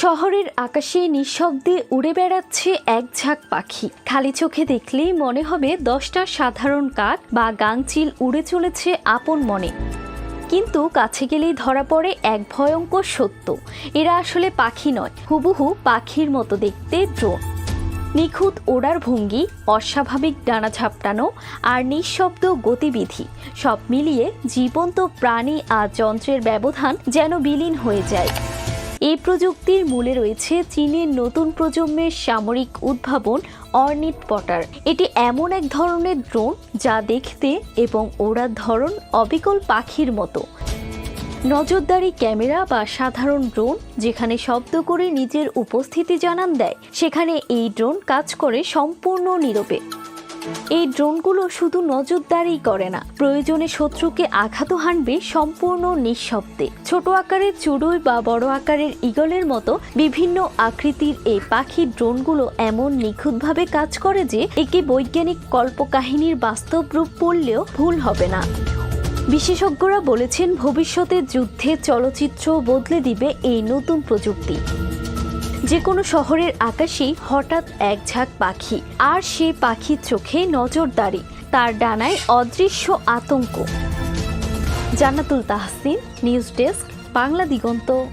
শহরের আকাশে নিঃশব্দে উড়ে বেড়াচ্ছে এক ঝাঁক পাখি। খালি চোখে দেখলেই মনে হবে দশটা সাধারণ কাক বা গাংচিল উড়ে চলেছে আপন মনে। কিন্তু কাছে গেলেই ধরা পড়ে এক ভয়ঙ্কর সত্য। এরা আসলে পাখি নয়, হুবহু পাখির মতো দেখতে ড্রোন। নিখুঁত ওড়ার ভঙ্গি, অস্বাভাবিক ডানা ঝাপটানো আর নিঃশব্দ গতিবিধি সব মিলিয়ে জীবন্ত প্রাণী আর যন্ত্রের ব্যবধান যেন বিলীন হয়ে যায়। এই প্রযুক্তির মূলে রয়েছে চীনের নতুন প্রজন্মের সামরিক উদ্ভাবন অর্নিট পটার। এটি এমন এক ধরনের ড্রোন যা দেখতে এবং ওড়ার ধরন অবিকল পাখির মতো। নজরদারি ক্যামেরা বা সাধারণ ড্রোন, যেখানে শব্দ করে নিজের উপস্থিতি জানান দেয়, সেখানে এই ড্রোন কাজ করে সম্পূর্ণ নীরবে। এই ড্রোনগুলো শুধু নজরদারি করে না, প্রয়োজনে শত্রুকে আঘাত হানবে সম্পূর্ণ নিঃশব্দে। ছোট আকারের চুড়ুই বা বড় আকারের ইগলের মতো বিভিন্ন আকৃতির এই পাখির ড্রোনগুলো এমন নিখুঁতভাবে কাজ করে যে একে বৈজ্ঞানিক কল্পকাহিনীর বাস্তব রূপ পড়লেও ভুল হবে না। বিশেষজ্ঞরা বলেছেন ভবিষ্যতের যুদ্ধে চলচ্চিত্র বদলে দিবে এই নতুন প্রযুক্তি। যে কোনো শহরের আকাশেই হঠাৎ এক ঝাঁক পাখি, আর সে পাখির চোখে নজরদারি, তার ডানায় অদৃশ্য আতঙ্ক। Jannatul Tahsin, news desk, Bangla Diganta.